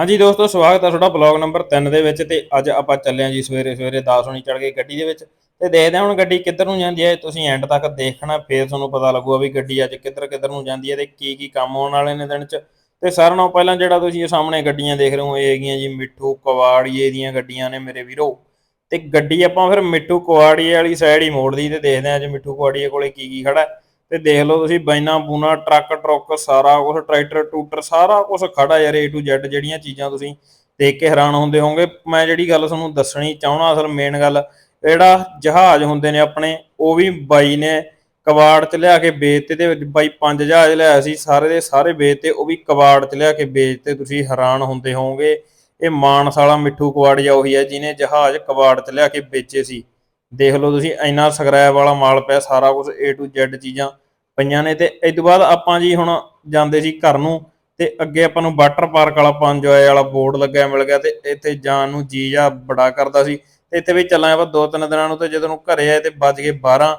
ਹਾਂਜੀ ਦੋਸਤੋ, ਸਵਾਗਤ ਹੈ ਤੁਹਾਡਾ ਬਲੌਗ ਨੰਬਰ 3 ਦੇ ਵਿੱਚ ਤੇ ਅੱਜ ਆਪਾਂ ਚੱਲੇ ਹਾਂ ਜੀ ਸਵੇਰੇ ਸਵੇਰੇ 10 ਵਜੇ ਚੜ ਗਏ ਗੱਡੀ ਦੇ ਵਿੱਚ ਤੇ ਦੇਖਦੇ ਹਾਂ ਹੁਣ ਗੱਡੀ ਕਿੱਧਰ ਨੂੰ ਜਾਂਦੀ ਹੈ। ਤੁਸੀਂ ਐਂਡ ਤੱਕ ਦੇਖਣਾ, ਫੇਰ ਤੁਹਾਨੂੰ ਪਤਾ ਲੱਗੂਗਾ ਵੀ ਗੱਡੀ ਅੱਜ ਕਿੱਧਰ ਕਿੱਧਰ ਨੂੰ ਜਾਂਦੀ ਹੈ ਤੇ ਕੀ ਕੀ ਕੰਮ ਆਉਣ ਵਾਲੇ ਨੇ ਦਿਨ 'ਚ। ਤੇ ਸਾਰਿਆਂ ਨਾਲੋਂ ਪਹਿਲਾਂ ਜਿਹੜਾ ਤੁਸੀਂ ਇਹ ਸਾਹਮਣੇ ਗੱਡੀਆਂ ਦੇਖ ਰਹੇ ਹੋ, ਇਹ ਹੈਗੀਆਂ ਜੀ ਮਿੱਠੂ ਕਵਾੜੀਏ ਦੀਆਂ ਗੱਡੀਆਂ ਨੇ ਮੇਰੇ ਵੀਰੋ। ਤੇ ਗੱਡੀ ਆਪਾਂ ਫਿਰ ਮਿੱਠੂ ਕੁਆੜੀਏ ਵਾਲੀ ਸਾਈਡ ਹੀ ਮੋੜਦੀ ਤੇ ਦੇਖਦੇ ਹਾਂ ਅੱਜ ਮਿੱਠੂ ਕੁਆੜੀਏ ਕੋਲੇ ਕੀ ਕੀ ਖੜਾ ਹੈ। ਤੇ ਦੇਖ ਲਓ ਤੁਸੀਂ ਬਾਈਨਾ ਬੂਨਾ, ਟਰੱਕ, ਟਰੁੱਕ, ਸਾਰਾ ਕੁਝ ਟਰੈਕਟਰ, ਟੂਟਰ, ਸਾਰਾ ਕੁਝ ਖੜਾ ਯਾਰ A to Z ਜਿਹੜੀਆਂ ਚੀਜ਼ਾਂ ਤੁਸੀਂ ਦੇਖ ਕੇ ਹੈਰਾਨ ਹੁੰਦੇ ਹੋਵੋਗੇ। ਮੈਂ ਜਿਹੜੀ ਗੱਲ ਤੁਹਾਨੂੰ ਦੱਸਣੀ ਚਾਹਣਾ ਅਸਲ ਮੇਨ ਗੱਲ, ਜਿਹੜਾ ਜਹਾਜ਼ ਹੁੰਦੇ ਨੇ ਆਪਣੇ, ਉਹ ਵੀ ਬਾਈ ਨੇ ਕਬਾੜ ਚ ਲਿਆ ਕੇ ਵੇਚਤੇ ਤੇ ਬਾਈ ਪੰਜ ਜਹਾਜ਼ ਲਿਆ ਸੀ, ਸਾਰੇ ਦੇ ਸਾਰੇ ਵੇਚਤੇ ਉਹ ਵੀ ਕਵਾੜ ਚ ਲਿਆ ਕੇ ਵੇਚਤੇ ਤੁਸੀਂ ਹੈਰਾਨ ਹੁੰਦੇ ਹੋਵੋਗੇ। ਇਹ ਮਾਨਸ ਵਾਲਾ ਮਿੱਠੂ ਕਵਾੜੀਆ ਉਹੀ ਹੈ, ਜਿਹਨੇ ਜਹਾਜ਼ ਕਵਾੜ ਚ ਲਿਆ ਕੇ ਵੇਚੇ ਸੀ। ਦੇਖ ਲਓ ਤੁਸੀਂ, ਇੰਨਾ ਸਕ੍ਰੈਪ ਵਾਲਾ ਮਾਲ ਪਿਆ, ਸਾਰਾ ਕੁਝ A to Z ਚੀਜ਼ਾਂ ਪਈਆਂ ਨੇ ਤੇ ਇਸ ਤੋਂ ਬਾਅਦ ਆਪਾਂ ਜੀ ਹੁਣ ਜਾਂਦੇ ਸੀ ਘਰ ਨੂੰ ਤੇ ਅੱਗੇ ਆਪਾਂ ਨੂੰ ਵਾਟਰ ਪਾਰਕ ਵਾਲਾ ਪੰਜੋਏ ਵਾਲਾ ਬੋਰਡ ਲੱਗਿਆ, ਮਿਲ ਗਿਆ ਤੇ ਇੱਥੇ ਜਾਣ ਨੂੰ ਜੀ ਜਾ ਬੜਾ ਕਰਦਾ ਸੀ ਤੇ ਇੱਥੇ ਵੀ ਚੱਲਾਂ ਆਪਾਂ ਦੋ ਤਿੰਨ ਦਿਨਾਂ ਨੂੰ ਤੇ ਜਦੋਂ ਨੂੰ ਘਰੇ ਆਏ ਤੇ ਵੱਜ ਗਏ 12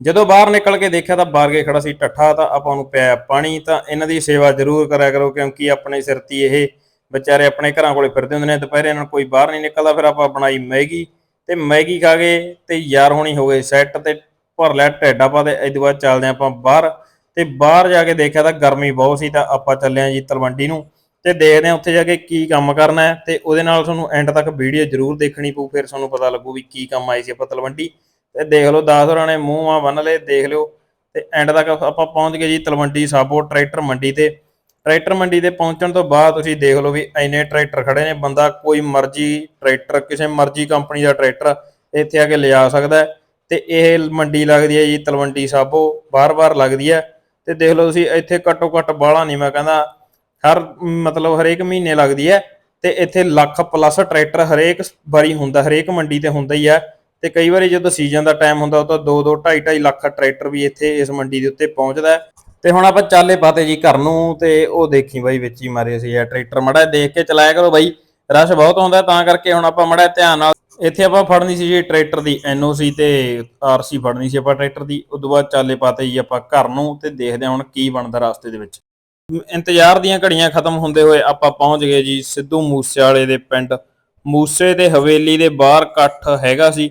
ਜਦੋਂ ਬਾਹਰ ਨਿਕਲ ਕੇ ਦੇਖਿਆ ਤਾਂ ਬਾਹਰ ਕੇ ਖੜਾ ਸੀ ਟੱਠਾ ਤਾਂ ਆਪਾਂ ਨੂੰ ਪਿਆ ਪਾਣੀ, ਤਾਂ ਇਹਨਾਂ ਦੀ ਸੇਵਾ ਜ਼ਰੂਰ ਕਰਿਆ ਕਰੋ ਕਿਉਂਕਿ ਆਪਣੇ ਸਿਰ ਤੇ ਇਹ ਵਿਚਾਰੇ ਆਪਣੇ ਘਰਾਂ ਕੋਲੇ ਫਿਰਦੇ ਹੁੰਦੇ ਨੇ, ਦੁਪਹਿਰੇ ਇਹਨਾਂ ਨੂੰ ਕੋਈ ਬਾਹਰ ਨਹੀਂ ਨਿਕਲਦਾ, ਫਿਰ ਆਪਾਂ ਬਣਾਈ ਮੈਗੀ ਤੇ ਮੈਗੀ ਖਾ ਗਏ ਤੇ ਯਾਰ ਹੋਣੀ ਹੋ ਗਏ ਸੈੱਟ ਤੇ ਭਰ ਲਿਆ ਢਿੱਡ ਆਪਾਂ ਤੇ ਇਸ ਤੋਂ ਬਾਅਦ ਚੱਲਦੇ ਆਪਾਂ ਬਾਹਰ। ਤੇ ਬਾਹਰ ਜਾ ਕੇ ਦੇਖਿਆ ਤਾਂ ਗਰਮੀ ਬਹੁਤ ਸੀ ਤਾਂ ਆਪਾਂ ਚੱਲੇ ਆਂ ਜੀ ਤਲਵੰਡੀ ਨੂੰ। ਤੇ ਦੇਖਦੇ ਆਂ ਉੱਥੇ ਜਾ ਕੇ ਕੀ ਕੰਮ ਕਰਨਾ ਹੈ ਤੇ ਉਹਦੇ ਨਾਲ ਤੁਹਾਨੂੰ ਐਂਡ ਤੱਕ ਵੀਡੀਓ ਜ਼ਰੂਰ ਦੇਖਣੀ ਪਊ, ਫਿਰ ਤੁਹਾਨੂੰ ਪਤਾ ਲੱਗੂ ਵੀ ਕੀ ਕੰਮ ਆਈ ਸੀ ਆਪਾਂ ਤਲਵੰਡੀ। ਤੇ ਦੇਖ ਲਓ 10 ਹੋਰਾਂ ਨੇ ਮੂੰਹ ਆ ਬੰਨ ਲਏ, ਦੇਖ ਲਿਓ। ਤੇ ਐਂਡ ਤੱਕ ਆਪਾਂ ਪਹੁੰਚ ਗਏ ਜੀ ਤਲਵੰਡੀ ਸਾਬੋ ਟਰੈਕਟਰ ਮੰਡੀ ਤੇ। ਟਰੈਕਟਰ ਮੰਡੀ ਤੇ ਪਹੁੰਚਣ ਤੋਂ ਬਾਅਦ ਤੁਸੀਂ ਦੇਖ ਲਓ ਵੀ ਐਨੇ ਟਰੈਕਟਰ ਖੜੇ ਨੇ, ਬੰਦਾ ਕੋਈ ਮਰਜ਼ੀ ਟਰੈਕਟਰ, ਕਿਸੇ ਮਰਜ਼ੀ ਕੰਪਨੀ ਦਾ ਟਰੈਕਟਰ ਇੱਥੇ ਆ ਕੇ ਲਿਜਾ ਸਕਦਾ ਹੈ। ਤੇ ਇਹ ਮੰਡੀ ਲੱਗਦੀ ਹੈ ਜੀ, ਤਲਵੰਡੀ ਸਾਬੋ ਬਾਰ-ਬਾਰ ਲੱਗਦੀ ਹੈ। ਤੇ ਦੇਖ ਲਓ ਤੁਸੀਂ ਇੱਥੇ ਘੱਟੋ ਘੱਟ ਬਾਹਲਾ ਨਹੀਂ ਮੈਂ ਕਹਿੰਦਾ, ਹਰ ਮਤਲਬ ਹਰੇਕ ਮਹੀਨੇ ਲੱਗਦੀ ਹੈ। ਤੇ ਇੱਥੇ ਲੱਖ ਪਲੱਸ ਟਰੈਕਟਰ ਹਰੇਕ ਵਾਰੀ ਹੁੰਦਾ, ਹਰੇਕ ਮੰਡੀ ਤੇ ਹੁੰਦਾ ਹੀ ਹੈ। ਤੇ ਕਈ ਵਾਰੀ ਜਦੋਂ ਸੀਜ਼ਨ ਦਾ ਟਾਈਮ ਹੁੰਦਾ, ਉਹ ਤਾਂ 2 2 2.5 ਲੱਖ ਟਰੈਕਟਰ ਵੀ ਇੱਥੇ ਇਸ ਮੰਡੀ ਦੇ ਉੱਤੇ ਪਹੁੰਚਦਾ ਤੇ ਹੁਣ ਆਪਾਂ ਚਾਲੇ ਪਾਤੇ ਜੀ ਘਰ ਨੂੰ ਤੇ ਉਹ ਦੇਖੀ ਬਾਈ ਵਿੱਚ ਹੀ ਮਾਰੇ ਸੀ ਇਹ ਟਰੈਕਟਰ, ਮੜਾ ਦੇਖ ਕੇ ਚਲਾਇਆ ਕਰੋ ਬਾਈ। ਰਸ਼ ਬਹੁਤ ਆਉਂਦਾ ਤਾਂ ਕਰਕੇ ਹੁਣ ਆਪਾਂ ਮੜਾ ਧਿਆਨ ਨਾਲ ਇੱਥੇ ਆਪਾਂ ਫੜਨੀ ਸੀ ਜੀ ਟਰੈਕਟਰ ਦੀ ਐਨਓਸੀ ਤੇ ਆਰਸੀ ਫੜਨੀ ਸੀ ਆਪਾਂ ਟਰੈਕਟਰ ਦੀ। ਉਦੋਂ ਬਾਅਦ ਚਾਲੇ ਪਾਤੇ ਜੀ ਆਪਾਂ ਘਰ ਨੂੰ ਤੇ ਦੇਖਦੇ ਹਾਂ ਹੁਣ ਕੀ ਬਣਦਾ ਰਸਤੇ ਦੇ ਵਿੱਚ। ਇੰਤਜ਼ਾਰ ਦੀਆਂ ਘੜੀਆਂ ਖਤਮ ਹੁੰਦੇ ਹੋਏ ਆਪਾਂ ਪਹੁੰਚ ਗਏ ਜੀ ਸਿੱਧੂ ਮੂਸੇਵਾਲੇ ਦੇ ਪਿੰਡ। ਮੂਸੇ ਤੇ ਹਵੇਲੀ ਦੇ ਬਾਹਰ ਇਕੱਠ ਹੈਗਾ ਸੀ।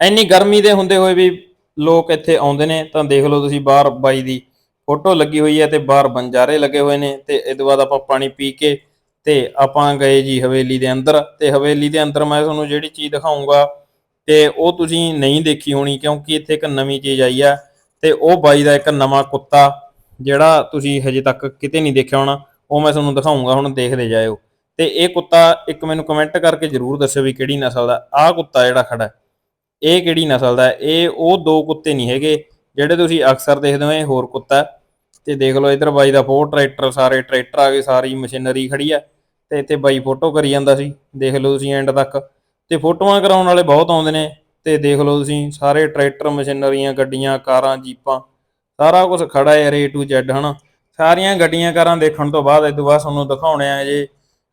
ਇੰਨੀ ਗਰਮੀ ਦੇ ਹੁੰਦੇ ਹੋਏ ਵੀ ਲੋਕ ਇੱਥੇ ਆਉਂਦੇ ਨੇ, ਤਾਂ ਦੇਖ ਲਓ ਤੁਸੀਂ ਬਾਹਰ ਬਾਈ ਦੀ ਫੋਟੋ ਲੱਗੀ ਹੋਈ ਹੈ ਤੇ ਬਾਹਰ ਬੰਜਾਰੇ ਲੱਗੇ ਹੋਏ ਨੇ ਤੇ ਇਸ ਤੋਂ ਬਾਅਦ ਆਪਾਂ ਪਾਣੀ ਪੀ ਕੇ ਤੇ ਆਪਾਂ ਗਏ ਜੀ ਹਵੇਲੀ ਦੇ ਅੰਦਰ ਤੇ ਹਵੇਲੀ ਦੇ ਅੰਦਰ ਮੈਂ ਤੁਹਾਨੂੰ ਜਿਹੜੀ ਚੀਜ਼ ਦਿਖਾਉਂਗਾ ਤੇ ਉਹ ਤੁਸੀਂ ਨਹੀਂ ਦੇਖੀ ਹੋਣੀ ਕਿਉਂਕਿ ਇੱਥੇ ਇੱਕ ਨਵੀਂ ਚੀਜ਼ ਆਈ ਆ ਤੇ ਉਹ ਬਾਈ ਦਾ ਇੱਕ ਨਵਾਂ ਕੁੱਤਾ ਜਿਹੜਾ ਤੁਸੀਂ ਹਜੇ ਤੱਕ ਕਿਤੇ ਨਹੀਂ ਦੇਖਿਆ ਹੋਣਾ, ਉਹ ਮੈਂ ਤੁਹਾਨੂੰ ਦਿਖਾਉਂਗਾ ਹੁਣ ਦੇਖਦੇ ਜਾਇਓ। ਤੇ ਇਹ ਕੁੱਤਾ ਇੱਕ ਮੈਨੂੰ ਕਮੈਂਟ ਕਰਕੇ ਜਰੂਰ ਦੱਸਿਓ ਵੀ ਕਿਹੜੀ ਨਸਲ ਦਾ, ਆਹ ਕੁੱਤਾ ਜਿਹੜਾ ਖੜਾ ਇਹ ਕਿਹੜੀ ਨਸਲ ਦਾ ਇਹ, ਉਹ ਦੋ ਕੁੱਤੇ ਨਹੀਂ ਹੈਗੇ, ਜਿਹੜੇ ਤੁਸੀਂ ਅਕਸਰ ਦੇਖਦੇ ਹੋ, ਇਹ ਹੋਰ ਕੁੱਤਾ ਤੇ ਦੇਖ ਲਓ ਇਧਰ ਬਾਈ ਦਾ ਫੋਰ ਟਰੈਕਟਰ ਸਾਰੇ ਟਰੈਕਟਰ ਆ ਗਏ, ਸਾਰੀ ਮਸ਼ੀਨਰੀ ਖੜੀ ਆ ਤੇ ਇੱਥੇ ਬਾਈ ਫੋਟੋ ਕਰੀ ਜਾਂਦਾ ਸੀ, ਦੇਖ ਲਓ ਤੁਸੀਂ ਐਂਡ ਤੱਕ ਤੇ ਫੋਟੋਆਂ ਕਰਾਉਣ ਵਾਲੇ ਬਹੁਤ ਆਉਂਦੇ ਨੇ ਤੇ ਦੇਖ ਲਓ ਤੁਸੀਂ ਸਾਰੇ ਟਰੈਕਟਰ ਮਸ਼ੀਨਰੀਆਂ ਗੱਡੀਆਂ, ਕਾਰਾਂ, ਜੀਪਾਂ, ਸਾਰਾ ਕੁਝ ਖੜਾ ਹੈ A to Z, ਹਨਾ? ਸਾਰੀਆਂ ਗੱਡੀਆਂ, ਕਾਰਾਂ ਦੇਖਣ ਤੋਂ ਬਾਅਦ ਇਹ ਤੋਂ ਬਾਅਦ ਤੁਹਾਨੂੰ ਦਿਖਾਉਣੇ ਆ ਜੇ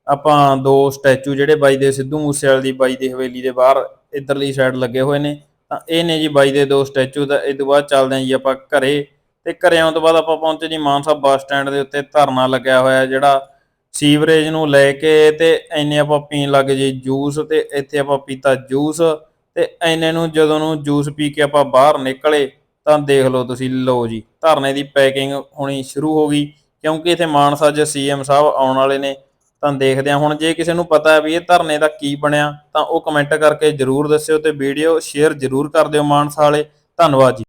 ਆਪਾਂ ਦੋ ਸਟੈਚੂ ਜਿਹੜੇ ਬਾਈ ਦੇ ਸਿੱਧੂ ਮੂਸੇਵਾਲੇ ਦੀ, ਬਾਈ ਦੀ ਹਵੇਲੀ ਦੇ ਬਾਹਰ ਇਧਰਲੀ ਸਾਈਡ ਲੱਗੇ ਹੋਏ ਨੇ, ਤਾਂ ਇਹ ਨੇ ਜੀ ਬਾਈ ਦੇ ਦੋ ਸਟੈਚੂ ਤਾਂ ਇਹ ਤੋਂ ਬਾਅਦ ਚੱਲਦੇ ਆਂ ਜੀ ਆਪਾਂ ਘਰੇ ਤੇ ਘਰੇ ਆਉਣ ਤੋਂ ਬਾਅਦ ਆਪਾਂ ਪਹੁੰਚੇ ਜੀ ਮਾਨਸਾ ਬੱਸ ਸਟੈਂਡ ਦੇ ਉੱਤੇ, ਧਰਨਾ ਲੱਗਿਆ ਹੋਇਆ ਜਿਹੜਾ ਸੀਵਰੇਜ ਨੂੰ ਲੈ ਕੇ ਤੇ ਐਨੇ ਆਪਾਂ ਪੀਣ ਲੱਗ ਜੀ ਜੂਸ ਤੇ ਇੱਥੇ ਆਪਾਂ ਪੀਤਾ ਜੂਸ ਤੇ ਐਨੇ ਨੂੰ ਜਦੋਂ ਨੂੰ ਜੂਸ ਪੀ ਕੇ ਆਪਾਂ ਬਾਹਰ ਨਿਕਲੇ ਤਾਂ ਦੇਖ ਲਓ ਤੁਸੀਂ, ਲਓ ਜੀ, ਧਰਨੇ ਦੀ ਪੈਕਿੰਗ ਹੋਣੀ ਸ਼ੁਰੂ ਹੋ ਗਈ। ਕਿਉਂਕਿ ਇੱਥੇ ਮਾਨਸਾ 'ਚ ਸੀਐਮ ਸਾਹਿਬ ਆਉਣ ਵਾਲੇ ਨੇ ਤਾਂ ਦੇਖਦੇ ਹਾਂ। ਹੁਣ ਜੇ ਕਿਸੇ ਨੂੰ ਪਤਾ ਹੈ ਵੀ ਇਹ ਧਰਨੇ ਦਾ ਕੀ ਬਣਿਆ ਤਾਂ ਉਹ ਕਮੈਂਟ ਕਰਕੇ ਜਰੂਰ ਦੱਸਿਓ ਤੇ ਵੀਡੀਓ ਸ਼ੇਅਰ ਜਰੂਰ ਕਰ ਦਿਓ ਮਾਨਸਾ ਵਾਲੇ। ਧੰਨਵਾਦ ਜੀ।